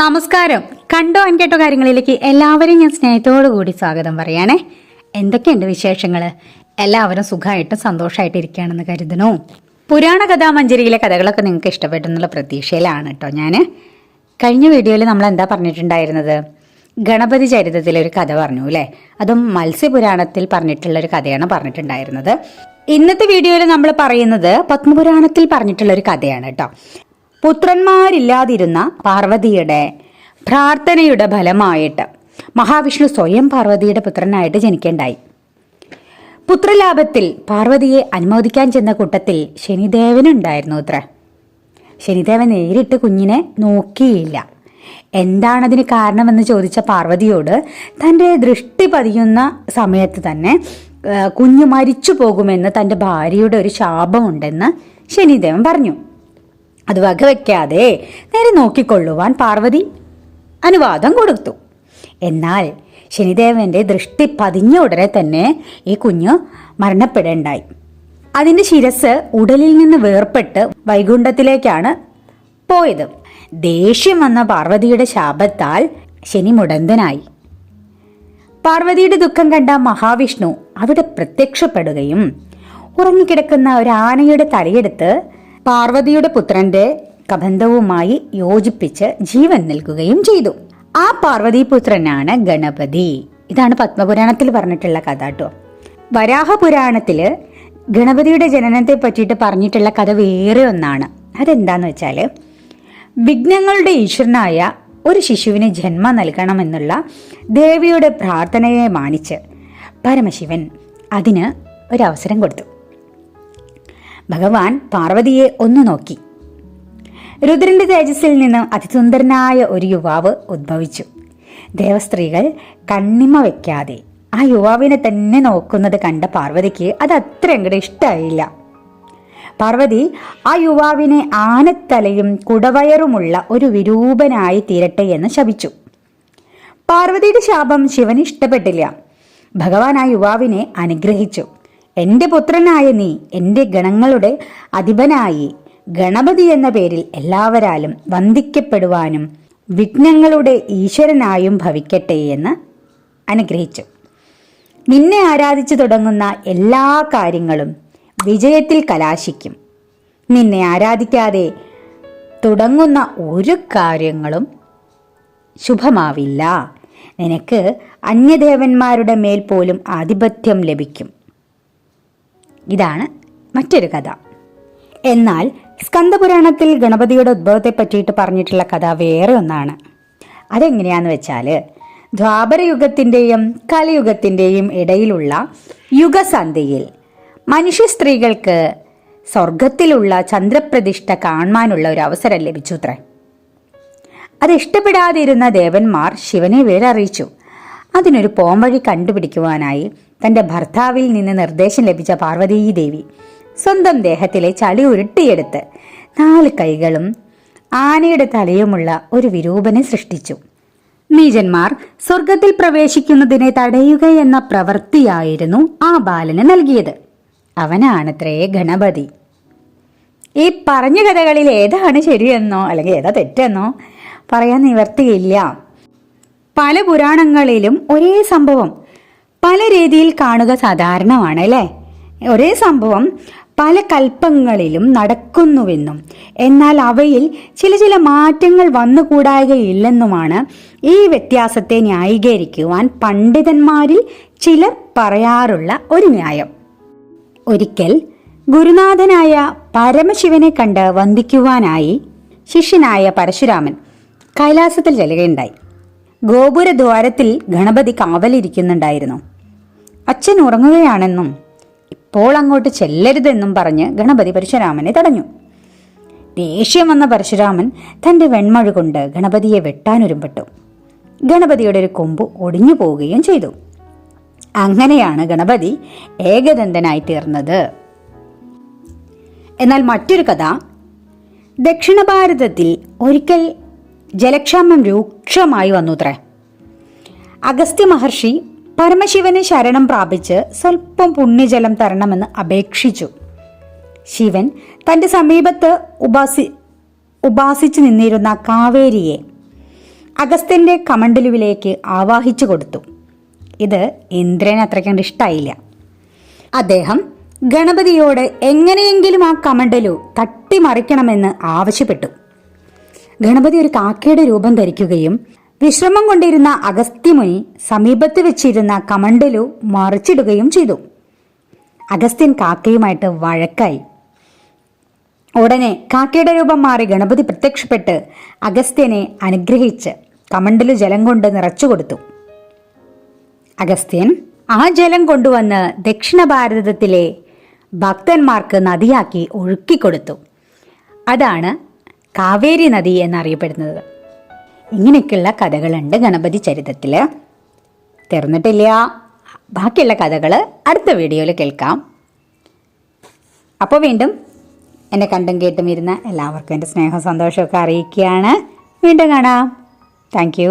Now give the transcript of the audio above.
നമസ്കാരം. കണ്ടോ അൻകേട്ടോ കാര്യങ്ങളിലേക്ക് എല്ലാവരെയും ഞാൻ സ്നേഹത്തോടു കൂടി സ്വാഗതം പറയാനേ എന്തൊക്കെയുണ്ട് വിശേഷങ്ങൾ എല്ലാവരും സുഖമായിട്ട് സന്തോഷമായിട്ട് ഇരിക്കുകയാണെന്ന് കരുതുന്നു പുരാണ കഥാമഞ്ജരിയിലെ കഥകളൊക്കെ നിങ്ങൾക്ക് ഇഷ്ടപ്പെട്ടെന്നുള്ള പ്രതീക്ഷയിലാണ് കേട്ടോ ഞാൻ കഴിഞ്ഞ വീഡിയോയിൽ നമ്മൾ എന്താ പറഞ്ഞിട്ടുണ്ടായിരുന്നത്? ഗണപതി ചരിത്രത്തിലെ ഒരു കഥ പറഞ്ഞു അല്ലേ? അതും മത്സ്യപുരാണത്തിൽ പറഞ്ഞിട്ടുള്ള ഒരു കഥയാണ് പറഞ്ഞിട്ടുണ്ടായിരുന്നത്. ഇന്നത്തെ വീഡിയോയിൽ നമ്മൾ പറയുന്നത് പത്മപുരാണത്തിൽ പറഞ്ഞിട്ടുള്ള ഒരു കഥയാണ് കേട്ടോ. പുത്രന്മാരില്ലാതിരുന്ന പാർവതിയുടെ പ്രാർത്ഥനയുടെ ഫലമായിട്ട് മഹാവിഷ്ണു സ്വയം പാർവതിയുടെ പുത്രനായിട്ട് ജനിക്കേണ്ടായി. പുത്രലാഭത്തിൽ പാർവതിയെ അനുമോദിക്കാൻ ചെന്ന കൂട്ടത്തിൽ ശനിദേവനുണ്ടായിരുന്നു അത്ര. ശനിദേവൻ നേരിട്ട് കുഞ്ഞിനെ നോക്കിയില്ല. എന്താണതിന് കാരണമെന്ന് ചോദിച്ച പാർവതിയോട് തന്റെ ദൃഷ്ടി പതിയുന്ന സമയത്ത് തന്നെ കുഞ്ഞ് മരിച്ചു പോകുമെന്ന് തന്റെ ഭാര്യയുടെ ഒരു ശാപമുണ്ടെന്ന് ശനിദേവൻ പറഞ്ഞു. അത് വകവെക്കാതെ നേരെ നോക്കിക്കൊള്ളുവാൻ പാർവതി അനുവാദം കൊടുത്തു. എന്നാൽ ശനിദേവന്റെ ദൃഷ്ടി പതിഞ്ഞ ഉടനെ തന്നെ ഈ കുഞ്ഞ് മരണപ്പെടേണ്ടായി. അതിന്റെ ശിരസ് ഉടലിൽ നിന്ന് വേർപെട്ട് വൈകുണ്ഠത്തിലേക്കാണ് പോയത്. ദേഷ്യം വന്ന പാർവതിയുടെ ശാപത്താൽ ശനി മുടന്തനായി. പാർവതിയുടെ ദുഃഖം കണ്ട മഹാവിഷ്ണു അവിടെ പ്രത്യക്ഷപ്പെടുകയും ഉറങ്ങിക്കിടക്കുന്ന ഒരു ആനയുടെ തലയെടുത്ത് പാർവതിയുടെ പുത്രന്റെ കബന്ധവുമായി യോജിപ്പിച്ച് ജീവൻ നൽകുകയും ചെയ്തു. ആ പാർവതി പുത്രനാണ് ഗണപതി. ഇതാണ് പത്മപുരാണത്തിൽ പറഞ്ഞിട്ടുള്ള കഥ കേട്ടോ. വരാഹപുരാണത്തിൽ ഗണപതിയുടെ ജനനത്തെ പറ്റിയിട്ട് പറഞ്ഞിട്ടുള്ള കഥ വേറെ ഒന്നാണ്. അതെന്താന്ന് വെച്ചാൽ വിഘ്നങ്ങളുടെ ഈശ്വരനായ ഒരു ശിശുവിന് ജന്മം നൽകണമെന്നുള്ള ദേവിയുടെ പ്രാർത്ഥനയെ മാനിച്ച് പരമശിവൻ അതിന് ഒരവസരം കൊടുത്തു. ഭഗവാൻ പാർവതിയെ ഒന്നു നോക്കി. രുദ്രന്റെ തേജസ്സിൽ നിന്ന് അതിസുന്ദരനായ ഒരു യുവാവ് ഉദ്ഭവിച്ചു. ദേവസ്ത്രീകൾ കണ്ണിമ വെക്കാതെ ആ യുവാവിനെ തന്നെ നോക്കുന്നത് കണ്ട പാർവതിക്ക് അത് അത്ര അങ്ങോട്ട് ഇഷ്ടമായില്ല പാർവതി ആ യുവാവിനെ ആനത്തലയും കുടവയറുമുള്ള ഒരു വിരൂപനായി തീരട്ടെ എന്ന് ശപിച്ചു. പാർവതിയുടെ ശാപം ശിവന് ഇഷ്ടപ്പെട്ടില്ല. ഭഗവാൻ ആ യുവാവിനെ അനുഗ്രഹിച്ചു. എന്റെ പുത്രനായ നീ എന്റെ ഗണങ്ങളുടെ അധിപനായി. ഗണപതി എന്ന പേരിൽ എല്ലാവരാലും വന്ദിക്കപ്പെടുവാനും വിഘ്നങ്ങളുടെ ഈശ്വരനായും ഭവിക്കട്ടെ എന്ന് അനുഗ്രഹിച്ചു. നിന്നെ ആരാധിച്ചു തുടങ്ങുന്ന എല്ലാ കാര്യങ്ങളും വിജയത്തിൽ കലാശിക്കും. നിന്നെ ആരാധിക്കാതെ തുടങ്ങുന്ന ഒരു കാര്യങ്ങളും ശുഭമാവില്ല. നിനക്ക് അന്യദേവന്മാരുടെ മേൽ പോലും ആധിപത്യം ലഭിക്കും. ഇതാണ് മറ്റൊരു കഥ. എന്നാൽ സ്കന്ദപുരാണത്തിൽ ഗണപതിയുടെ ഉദ്ഭവത്തെ പറ്റിയിട്ട് പറഞ്ഞിട്ടുള്ള കഥ വേറെ ഒന്നാണ്. അതെങ്ങനെയാന്ന് വെച്ചാൽ ദ്വാപരയുഗത്തിന്റെയും കലയുഗത്തിന്റെയും ഇടയിലുള്ള യുഗസന്ധ്യയിൽ മനുഷ്യ സ്ത്രീകൾക്ക് സ്വർഗത്തിലുള്ള ചന്ദ്രപ്രതിഷ്ഠ കാണുവാനുള്ള ഒരു അവസരം ലഭിച്ചു അത്രേ അത് ഇഷ്ടപ്പെടാതിരുന്ന ദേവന്മാർ ശിവനെ വേറെ അറിയിച്ചു അതിനൊരു പോംവഴി കണ്ടുപിടിക്കുവാനായി തന്റെ ഭർത്താവിൽ നിന്ന് നിർദ്ദേശം ലഭിച്ച പാർവതീ ദേവി സ്വന്തം ദേഹത്തിലെ ചളി ഉരുട്ടിയെടുത്ത് നാല് കൈകളും ആനയുടെ തലയുമുള്ള ഒരു വിരൂപനെ സൃഷ്ടിച്ചു. നീചന്മാർ സ്വർഗത്തിൽ പ്രവേശിക്കുന്നതിനെ തടയുക എന്ന പ്രവൃത്തിയായിരുന്നു ആ ബാലന് നൽകിയത്. അവനാണത്രേ ഗണപതി. ഈ പറഞ്ഞ കഥകളിൽ ഏതാണ് ശരിയെന്നോ അല്ലെങ്കിൽ ഏതാ തെറ്റെന്നോ പറയാൻ നിവർത്തിയില്ല. പല പുരാണങ്ങളിലും ഒരേ സംഭവം പല രീതിയിൽ കാണുക സാധാരണമാണ് അല്ലേ? ഒരേ സംഭവം പല കൽപ്പങ്ങളിലും നടക്കുന്നുവെന്നും എന്നാൽ അവയിൽ ചില ചില മാറ്റങ്ങൾ വന്നുകൂടായകയില്ലെന്നുമാണ് ഈ വ്യത്യാസത്തെ ന്യായീകരിക്കുവാൻ പണ്ഡിതന്മാരിൽ ചിലർ പറയാറുള്ള ഒരു ന്യായം. ഒരിക്കൽ ഗുരുനാഥനായ പരമശിവനെ കണ്ട് വന്ദിക്കുവാനായി ശിഷ്യനായ പരശുരാമൻ കൈലാസത്തിൽ ചെല്ലുകയുണ്ടായി. ഗോപുരദ്വാരത്തിൽ ഗണപതി കാവലിരിക്കുന്നുണ്ടായിരുന്നു. അച്ഛൻ ഉറങ്ങുകയാണെന്നും ഇപ്പോൾ അങ്ങോട്ട് ചെല്ലരുതെന്നും പറഞ്ഞ് ഗണപതി പരശുരാമനെ തടഞ്ഞു. ദേഷ്യം വന്ന പരശുരാമൻ തന്റെ വെൺമഴ കൊണ്ട് ഗണപതിയെ വെട്ടാനൊരുമ്പെട്ടു. ഗണപതിയുടെ ഒരു കൊമ്പ് ഒടിഞ്ഞു പോവുകയും ചെയ്തു. അങ്ങനെയാണ് ഗണപതി ഏകദന്തനായി തീർന്നത്. എന്നാൽ മറ്റൊരു കഥ. ദക്ഷിണ ഭാരതത്തിൽ ഒരിക്കൽ ജലക്ഷാമം രൂക്ഷമായി വന്നുത്രേ. അഗസ്ത്യ മഹർഷി പരമശിവനെ ശരണം പ്രാപിച്ച് സ്വല്പം പുണ്യജലം തരണമെന്ന് അപേക്ഷിച്ചു. ശിവൻ തന്റെ സമീപത്ത് ഉപാസി ഉപാസിച്ചു നിന്നിരുന്ന കാവേരിയെ അഗസ്ത്യന്റെ കമണ്ടലുവിലേക്ക് ആവാഹിച്ചു കൊടുത്തു. ഇത് ഇന്ദ്രന് അത്രയ്ക്കണ്ട് ഇഷ്ടായില്ല. അദ്ദേഹം ഗണപതിയോട് എങ്ങനെയെങ്കിലും ആ കമണ്ടലു തട്ടിമറിക്കണമെന്ന് ആവശ്യപ്പെട്ടു. ഗണപതി ഒരു കാക്കയുടെ രൂപം ധരിക്കുകയും വിശ്രമം കൊണ്ടിരുന്ന അഗസ്ത്യമുനി സമീപത്ത് വെച്ചിരുന്ന കമണ്ടലു മറിച്ചിടുകയും ചെയ്തു. അഗസ്ത്യൻ കാക്കയുമായിട്ട് വഴക്കായി. ഉടനെ കാക്കയുടെ രൂപം മാറി ഗണപതി പ്രത്യക്ഷപ്പെട്ട് അഗസ്ത്യനെ അനുഗ്രഹിച്ച് കമണ്ടലു ജലം കൊണ്ട് നിറച്ചു കൊടുത്തു. അഗസ്ത്യൻ ആ ജലം കൊണ്ടുവന്ന് ദക്ഷിണ ഭാരതത്തിലെ ഭക്തന്മാർക്ക് നദിയാക്കി ഒഴുക്കിക്കൊടുത്തു അതാണ് കാവേരി നദി എന്നറിയപ്പെടുന്നത്. ഇങ്ങനെയൊക്കെയുള്ള കഥകളുണ്ട് ഗണപതി ചരിത്രത്തിൽ തീർന്നിട്ടില്ല. ബാക്കിയുള്ള കഥകൾ അടുത്ത വീഡിയോയിൽ കേൾക്കാം. അപ്പോൾ വീണ്ടും എന്നെ കണ്ടും കേട്ടും ഇരുന്ന എല്ലാവർക്കും എന്റെ സ്നേഹം സന്തോഷമൊക്കെ അറിയിക്കുകയാണ്. വീണ്ടും കാണാം. താങ്ക്